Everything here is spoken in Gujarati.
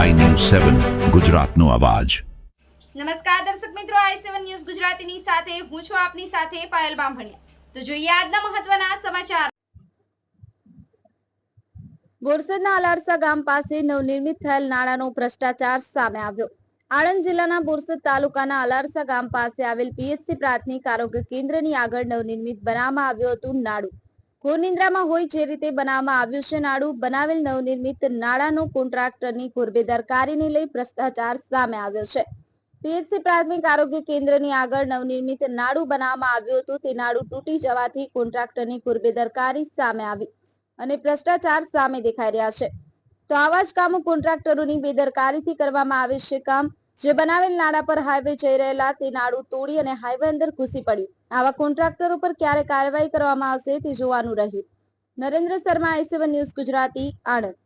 સેવન ગુજરાતનો અવાજ. નમસ્કાર દર્શક મિત્રો આઈ સેવન ન્યૂઝ ગુજરાતીની સાથે હું છું આપની સાથે પાયલ બામભણિયા. તો જોઈએ આજના મહત્વના સમાચાર. બોરસદના અલારસા ગામ પાસે નવનિર્મિત થયેલ નાણાંનો ભ્રષ્ટાચાર સામે આવ્યો. આણંદ જિલ્લાના બોરસદ તાલુકાના અલારસા ગામ પાસે આવેલ પીએચસી પ્રાથમિક આરોગ્ય કેન્દ્રની આગળ નવનિર્મિત બનાવવામાં આવ્યું હતું નાડું. ઘોરનિંદ્રામાં હોય જે રીતે બનાવવામાં આવ્યું છે, નાડું બનાવેલ નવનિર્મિત નાળાનો કોન્ટ્રાક્ટરની કુરબેદરકારીને લઈ ભ્રષ્ટાચાર સામે આવ્યો છે. પીએચસી પ્રાથમિક આરોગ્ય કેન્દ્રની આગળ નવનિર્મિત નાડું બનાવવામાં આવ્યું હતું, તે નાડું તૂટી જવાથી કોન્ટ્રાક્ટરની કુરબેદરકારી સામે આવી અને ભ્રષ્ટાચાર સામે દેખાઈ રહ્યા છે. તો આવા જ કામો કોન્ટ્રાક્ટરોની બેદરકારીથી કરવામાં આવે છે. કામ જે બનાવેલ નાળા પર હાઈવે જઈ રહેલા તે નાડું તોડી અને હાઈવે અંદર ઘૂસી પડ્યું. આવા કોન્ટ્રાક્ટર ઉપર ક્યારે કાર્યવાહી કરવામાં આવશે તે જોવાનું રહ્યું. Narendra Sharma I News Gujarati, Anand.